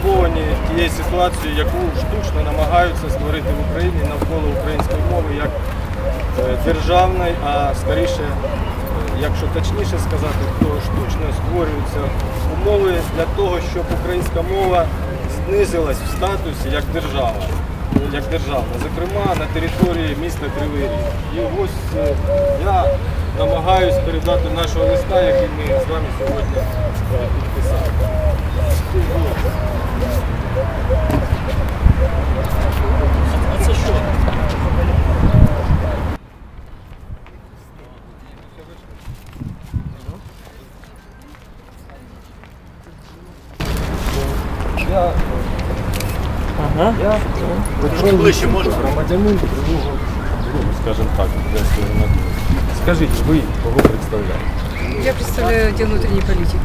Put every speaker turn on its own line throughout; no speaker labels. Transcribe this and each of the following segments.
стурбовані тією ситуацією, яку штучно намагаються створити в Україні навколо української мови як е, державної, а скоріше, е, якщо точніше сказати, то штучно створюються умови для того, щоб українська мова знизилась в статусі як держава. Як державна, зокрема на території міста Кривий. І ось е, я намагаюсь передати нашого листа, який ми з вами сьогодні.
А це що?
Я,
Ага.
я
Трошки ближче можна?
громадянин другого, ну, скажімо так, одеської громадяни. Скажіть, ви кого представляєте?
Я представляю отдел внутренней политики.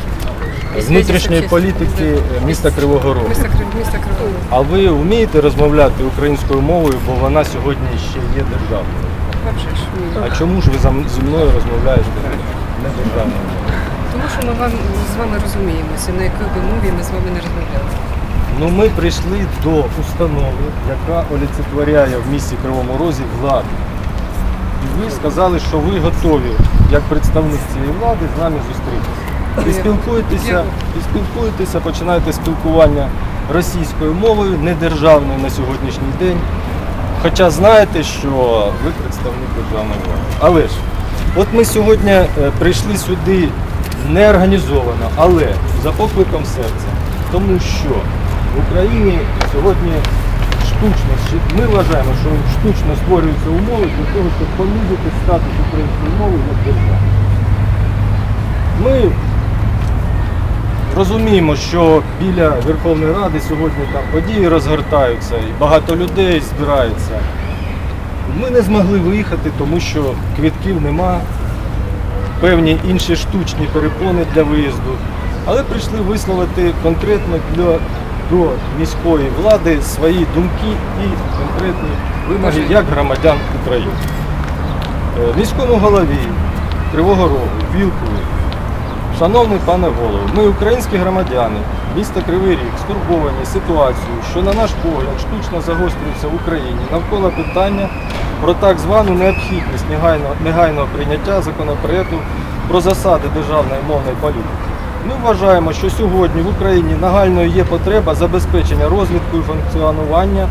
Внутрішньої політики міста Кривого Рогу.
Міста, міста Кривого Рогу.
А ви вмієте розмовляти українською мовою, бо вона сьогодні ще є державною?
Вообще ж ні.
А чому ж ви за- зі мною розмовляєте не державною мовою?
Тому що ми вам, з вами розуміємося, на якій би мові ми з вами не розмовляли.
Ну ми прийшли до установи, яка олицетворяє в місті Кривому Розі владу. І ви сказали, що ви готові, як представник цієї влади, з нами зустрітися. І спілкуєтеся, і спілкуєтеся, починаєте спілкування російською мовою, недержавною на сьогоднішній день. Хоча знаєте, що ви представник державної влади. Але ж, от ми сьогодні е, прийшли сюди неорганізовано, але за покликом серця. Тому що в Україні сьогодні штучно, ми вважаємо, що штучно створюються умови для того, щоб понизити статус української мови як держави. Ми розуміємо, що біля Верховної Ради сьогодні там події розгортаються і багато людей збирається. Ми не змогли виїхати, тому що квітків нема, певні інші штучні перепони для виїзду. Але прийшли висловити конкретно для, до міської влади свої думки і конкретні вимоги як громадян України. Е, Міському голові Кривого Рогу, Вілкові, Шановний пане голово, ми, українські громадяни, міста Кривий Ріг, стурбовані ситуацією, що на наш погляд штучно загострюється в Україні навколо питання про так звану необхідність негайного, негайного прийняття законопроекту про засади державної мовної політики. Ми вважаємо, що сьогодні в Україні нагальною є потреба забезпечення розвитку і функціонування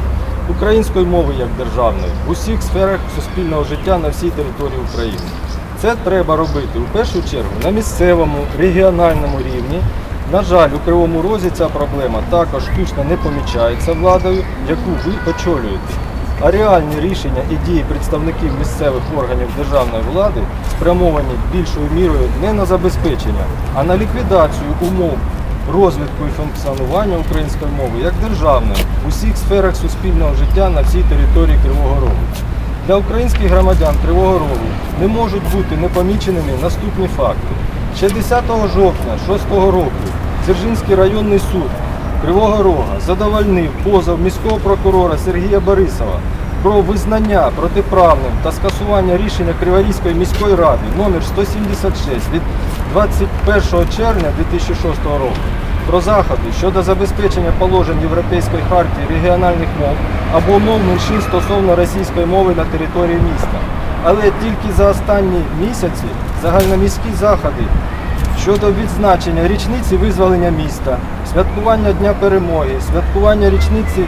української мови як державної в усіх сферах суспільного життя на всій території України. Це треба робити у першу чергу на місцевому, регіональному рівні. На жаль, у Кривому Розі ця проблема також штучно не помічається владою, яку ви очолюєте. А реальні рішення і дії представників місцевих органів державної влади спрямовані більшою мірою не на забезпечення, а на ліквідацію умов розвитку і функціонування української мови як державної в усіх сферах суспільного життя на всій території Кривого Рогу. Для українських громадян Кривого Рогу не можуть бути непоміченими наступні факти. Ще 10 жовтня 6 року Дзержинський районний суд Кривого Рога задовольнив позов міського прокурора Сергія Борисова про визнання протиправним та скасування рішення Криворізької міської ради номер 176 від 21 червня 2006 року про заходи щодо забезпечення положень Європейської хартії регіональних мов або мов меншин стосовно російської мови на території міста. Але тільки за останні місяці загальноміські заходи щодо відзначення річниці визволення міста, святкування Дня перемоги, святкування річниці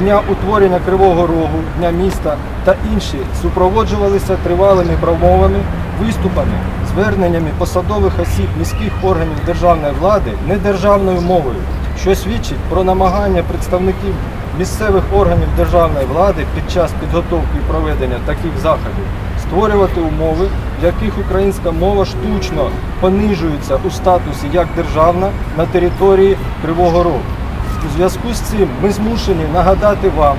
Дня утворення Кривого Рогу, Дня міста та інші супроводжувалися тривалими промовами, виступами, зверненнями посадових осіб міських органів державної влади недержавною мовою, що свідчить про намагання представників місцевих органів державної влади під час підготовки і проведення таких заходів створювати умови, в яких українська мова штучно понижується у статусі як державна на території Кривого Рогу. У зв'язку з цим ми змушені нагадати вам,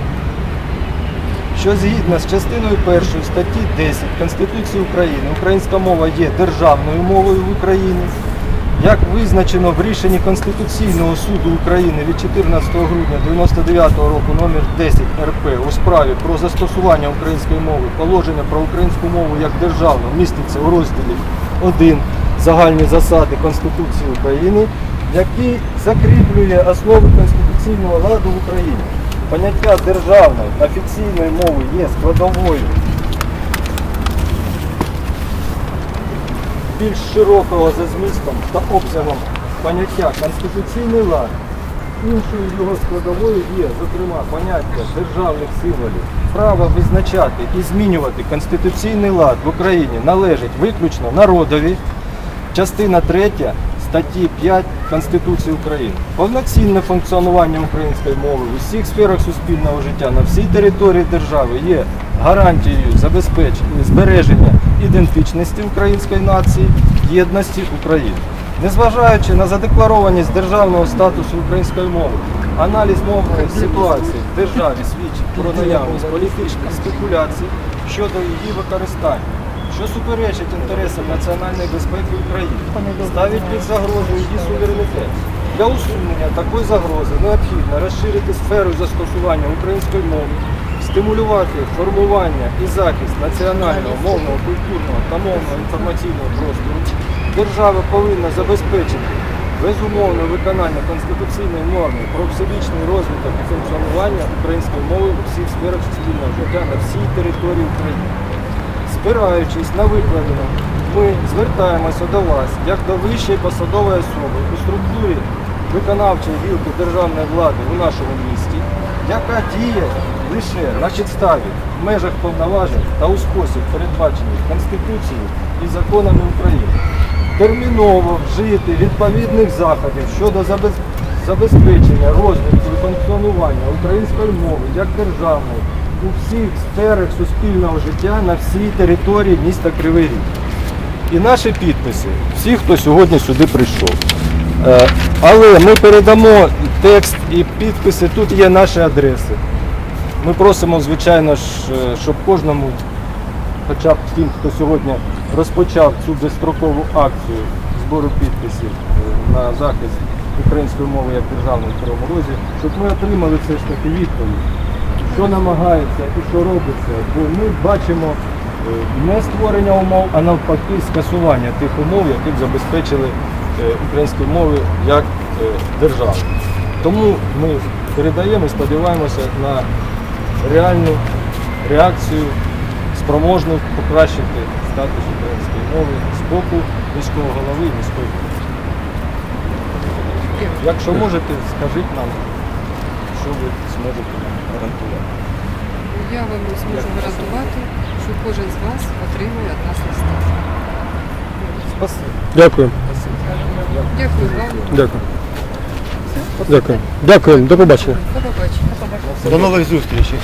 що згідно з частиною 1 статті 10 Конституції України українська мова є державною мовою в Україні. Як визначено в рішенні Конституційного суду України від 14 грудня 1999 року номер 10 РП у справі про застосування української мови, положення про українську мову як державну міститься у розділі 1 загальні засади Конституції України, який закріплює основи Конституційного ладу в Україні. Поняття державної офіційної мови є складовою більш широкого за змістом та обсягом поняття конституційний лад. Іншою його складовою є, зокрема, поняття державних символів. Право визначати і змінювати конституційний лад в Україні належить виключно народові, частина 3 статті 5 Конституції України. Повноцінне функціонування української мови в усіх сферах суспільного життя на всій території держави є гарантією забезпечення збереження ідентичності української нації, єдності України. Незважаючи на задекларованість державного статусу української мови, аналіз мовної ситуації в державі свідчить про наявність політичних спекуляцій щодо її використання, що суперечить інтересам національної безпеки України, ставить під загрозу її суверенітет. Для усунення такої загрози необхідно розширити сферу застосування української мови, стимулювати формування і захист національного, мовного, культурного та мовного інформаційного простору. Держава повинна забезпечити безумовне виконання конституційної норми про всебічний розвиток і функціонування української мови у всіх сферах суспільного життя на всій території України. Спираючись на викладене, ми звертаємося до вас як до вищої посадової особи у структурі виконавчої гілки державної влади у нашому місті, яка діє лише на підставі в межах повноважень та у спосіб, передбачений Конституцією і законами України. Терміново вжити відповідних заходів щодо забезпечення розвитку і функціонування української мови як державної у всіх сферах суспільного життя на всій території міста Кривий Ріг. І наші підписи, всі, хто сьогодні сюди прийшов. Е, Але ми передамо текст і підписи, тут є наші адреси. Ми просимо, звичайно ж, е, щоб кожному, хоча б тим, хто сьогодні розпочав цю безстрокову акцію збору підписів е, на захист української мови як державної в Кривому Розі, щоб ми отримали все ж таки відповідь, що намагається і що робиться. Бо ми бачимо е, не створення умов, а навпаки скасування тих умов, які б забезпечили е, українську мову як е, державу. Тому ми передаємо і сподіваємося на реальну реакцію, спроможну покращити статус української мови з боку міського голови і міської. Якщо можете, скажіть нам, що ви зможете нам гарантувати.
Я вам зможу гарантувати, що кожен з вас отримує від нас листа.
Спасибо.
Дякую.
Дякую вам.
Дякую. Дякую. Дякую. До побачення.
До побачення.
До нових зустрічей.